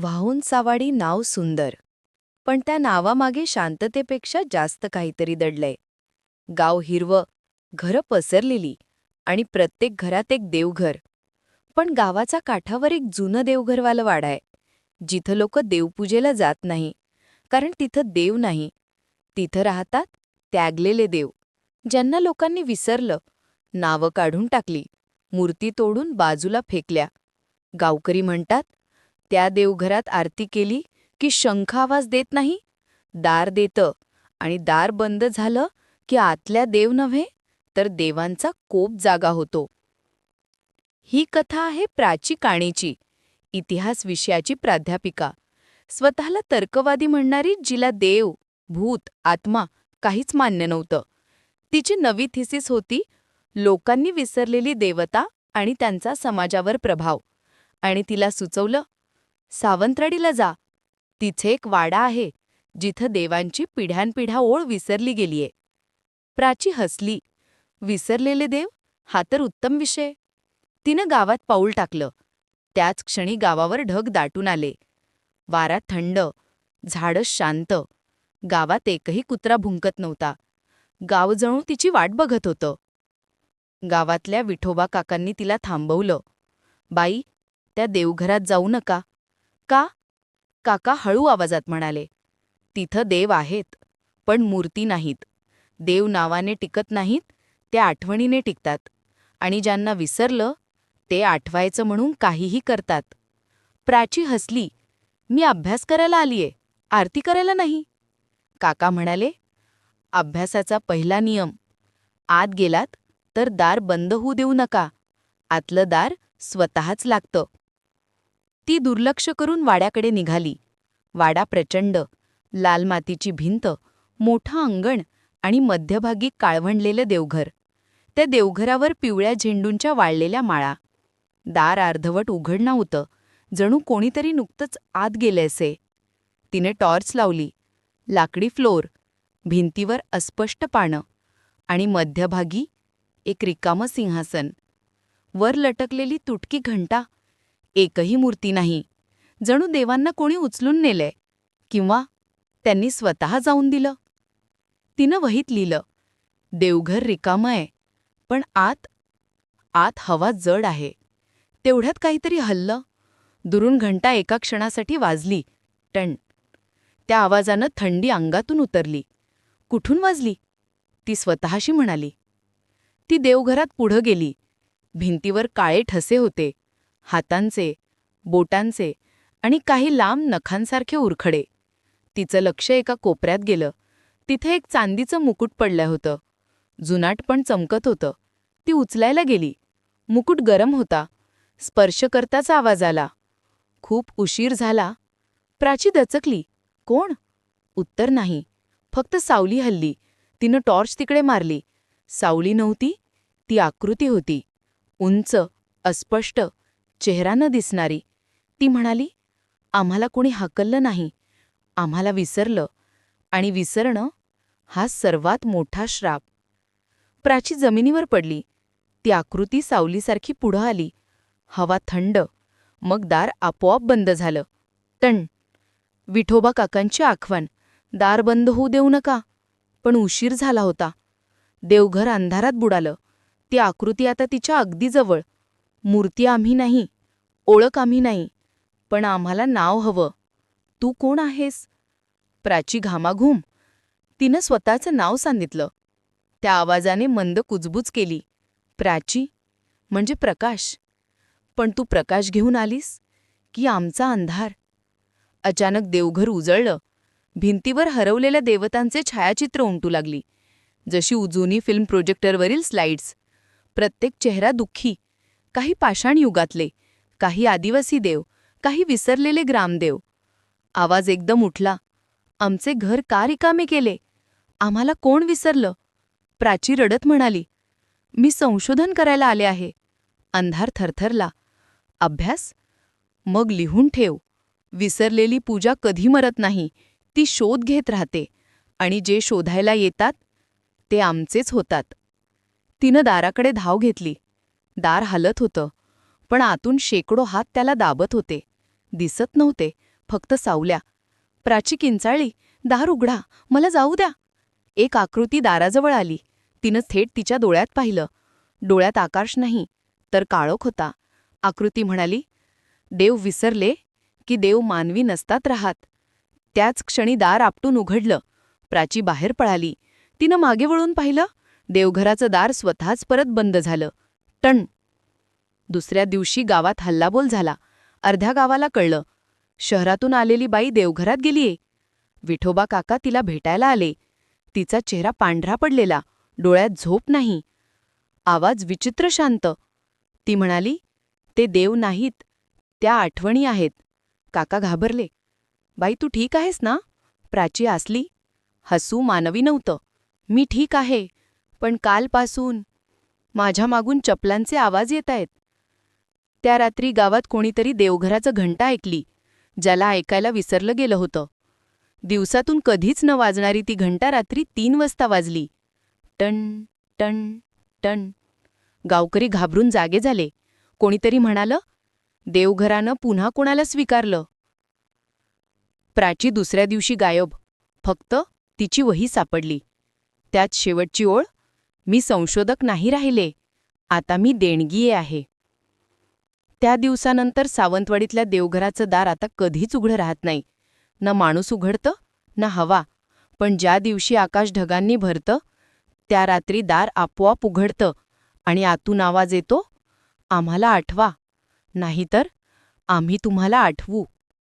वाहून सावाडी नाव सुंदर. पण त्या नावामागे शांततेपेक्षा जास्त काहीतरी दडलंय. गाव हिरवं घरं पसरलेली आणि प्रत्येक घरात एक देवघर. पण गावाचा काठावर एक जुनं देवघरवालं वाडा आहे जिथं लोक देवपूजेला जात नाही कारण तिथं देव नाही. तिथं राहतात त्यागलेले देव ज्यांना लोकांनी विसरलं नावं काढून टाकली मूर्ती तोडून बाजूला फेकल्या. गावकरी म्हणतात त्या देवघरात आरती केली की शंख आवाज देत नाही? दार देतं आणि दार बंद झालं की आतल्या देव नव्हे तर देवांचा कोप जागा होतो. ही कथा आहे प्राची काणीची इतिहास विषयाची प्राध्यापिका. स्वतःला तर्कवादी म्हणणारी जिला देव भूत आत्मा काहीच मान्य नव्हतं. तिची नवी थिसिस होती लोकांनी विसरलेली देवता आणि त्यांचा समाजावर प्रभाव. आणि तिला सुचवलं सावंतवाडीला जा. तिथे एक वाडा आहे जिथं देवांची पिढ्यानपिढ्या ओळ विसरली गेलीये. प्राची हसली. विसरलेले देव? हा तर उत्तम विषय. तिनं गावात पाऊल टाकलं. त्याच क्षणी गावावर ढग दाटून आले. वारा थंड. झाडं शांत. गावात एकही कुत्रा भुंकत नव्हता. गाव जणू तिची वाट बघत होतं. गावातल्या विठोबा काकांनी तिला थांबवलं. बाई त्या देवघरात जाऊ नका. का काका हळू आवाजात म्हणाले तिथं देव आहेत पण मूर्ती नाहीत. देव नावाने टिकत नाहीत त्या आठवणीने टिकतात. आणि ज्यांना विसरलं ते आठवायचं म्हणून काहीही करतात. प्राची हसली मी अभ्यास करायला आलीये आरती करायला नाही. काका म्हणाले अभ्यासाचा पहिला नियम आत गेलात तर दार बंद होऊ देऊ नका. आतलं दार स्वतःच लागतं. ती दुर्लक्ष करून वाड्याकडे निघाली. वाडा प्रचंड लाल मातीची भिंत मोठं अंगण आणि मध्यभागी काळवंडलेलं देवघर. त्या देवघरावर पिवळ्या झेंडूंच्या वाळलेल्या माळा. दार अर्धवट उघड होतं. जणू कोणीतरी नुकतंच आत गेले असे. तिने टॉर्च लावली. लाकडी फ्लोर भिंतीवर अस्पष्ट पानं आणि मध्यभागी एक रिकामं सिंहासन. वर लटकलेली तुटकी घंटा एकही मूर्ती नाही. जणू देवांना कोणी उचलून नेलंय किंवा त्यांनी स्वतः जाऊन दिलं? तिनं वहीत लिहिलं देवघर रिकामं आहे पण आत आत हवा जड आहे तेवढ्यात काहीतरी हल्लं दुरून घंटा एका क्षणासाठी वाजली टण. त्या आवाजानं थंडी अंगातून उतरली. कुठून वाजली? ती स्वतःशी म्हणाली. ती देवघरात पुढं गेली. भिंतीवर काळे ठसे होते. हातांचे बोटांचे आणि काही लांब नखांसारखे उरखडे. तिचं लक्ष एका कोपऱ्यात गेलं. तिथे एक चांदीचं मुकुट पडलं होतं. जुनाट पण चमकत होतं. ती उचलायला गेली. मुकुट गरम होता. स्पर्श करताच आवाज आला. खूप उशीर झाला. प्राची दचकली. कोण? उत्तर नाही. फक्त सावली हल्ली. तिनं टॉर्च तिकडे मारली. सावली नव्हती. ती आकृती होती. उंच अस्पष्ट चेहरा न दिसणारी. ती म्हणाली आम्हाला कोणी हाकललं नाही. आम्हाला विसरलं. आणि विसरणं हा सर्वात मोठा श्राप. प्राची जमिनीवर पडली. ती आकृती सावलीसारखी पुढं आली. हवा थंड. मग दार आपोआप बंद झालं. तण विठोबा काकांची आखवण दार बंद होऊ देऊ नका. पण उशीर झाला होता. देवघर अंधारात बुडालं. ती आकृती आता तिच्या अगदी जवळ. मूर्ती आम्ही नाही ओळख आम्ही नाही पण आम्हाला नाव हवं. तू कोण आहेस? प्राची घामाघूम. तिनं स्वतःचं नाव सांगितलं. त्या आवाजाने मंद कुजबूज केली. प्राची म्हणजे प्रकाश. पण तू प्रकाश घेऊन आलीस की आमचा अंधार? अचानक देवघर उजळलं. भिंतीवर हरवलेल्या देवतांचे छायाचित्र उमटू लागली. जशी उजुनी फिल्म प्रोजेक्टरवरील स्लाइड्स. प्रत्येक चेहरा दुःखी काही पाषाण युगातले काही आदिवासी देव काही विसरलेले ग्रामदेव. आवाज एकदम उठला. आमचे घर का रिकामे केले? आम्हाला कोण विसरलं? प्राची रडत म्हणाली. मी संशोधन करायला आले आहे. अंधार थरथरला. अभ्यास? मग लिहून ठेव. विसरलेली पूजा कधी मरत नाही ती शोध घेत राहते. आणि जे शोधायला येतात ते आमचेच होतात. तिनं दाराकडे धाव घेतली. दार हलत होतं. पण आतून शेकडो हात त्याला दाबत होते. दिसत नव्हते फक्त सावल्या. प्राची किंचाळी दार उघडा मला जाऊ द्या. एक आकृती दाराजवळ आली. तिनं थेट तिच्या डोळ्यात पाहिलं. डोळ्यात आकाश नाही तर काळोख होता. आकृती म्हणाली देव विसरले की देव मानवी नसतात राहात. त्याच क्षणी दार आपटून उघडलं. प्राची बाहेर पळाली. तिनं मागे वळून पाहिलं देवघराचं दार स्वतःच परत बंद झालं. टण दुसऱ्या दिवशी गावात हल्लाबोल झाला. अर्ध्या गावाला कळलं शहरातून आलेली बाई देवघरात गेलीये. विठोबा काका तिला भेटायला आले. तिचा चेहरा पांढरा पडलेला डोळ्यात झोप नाही. आवाज विचित्र शांत. ती म्हणाली ते देव नाहीत त्या आठवणी आहेत. काका घाबरले बाई तू ठीक आहेस ना? प्राची असली. हसू मानवी नव्हतं. मी ठीक आहे पण कालपासून माझ्या मागून चपलांचे आवाज येत आहेत. त्या रात्री गावात कोणीतरी देवघराचं घंटा ऐकली ज्याला ऐकायला विसरलं गेलं होतं. दिवसातून कधीच न वाजणारी ती घंटा रात्री तीन वाजता वाजली. टन टन टन गावकरी घाबरून जागे झाले. कोणीतरी म्हणालं देवघरानं पुन्हा कोणाला स्वीकारलं? प्राची दुसऱ्या दिवशी गायब. फक्त तिची वही सापडली. त्यात शेवटची ओळ मी संशोधक नाही राहिले. आता मी देणगीये आहे. त्या दिवसानंतर सावंतवाडीतल्या देवघराचं दार आता कधीच उघडं राहत नाही. न माणूस उघडतं न हवा. पण ज्या दिवशी आकाश ढगांनी भरतं त्या रात्री दार आपोआप उघडतं आणि आतून आवाज येतो आम्हाला आठवा. नाहीतर आम्ही तुम्हाला आठवू.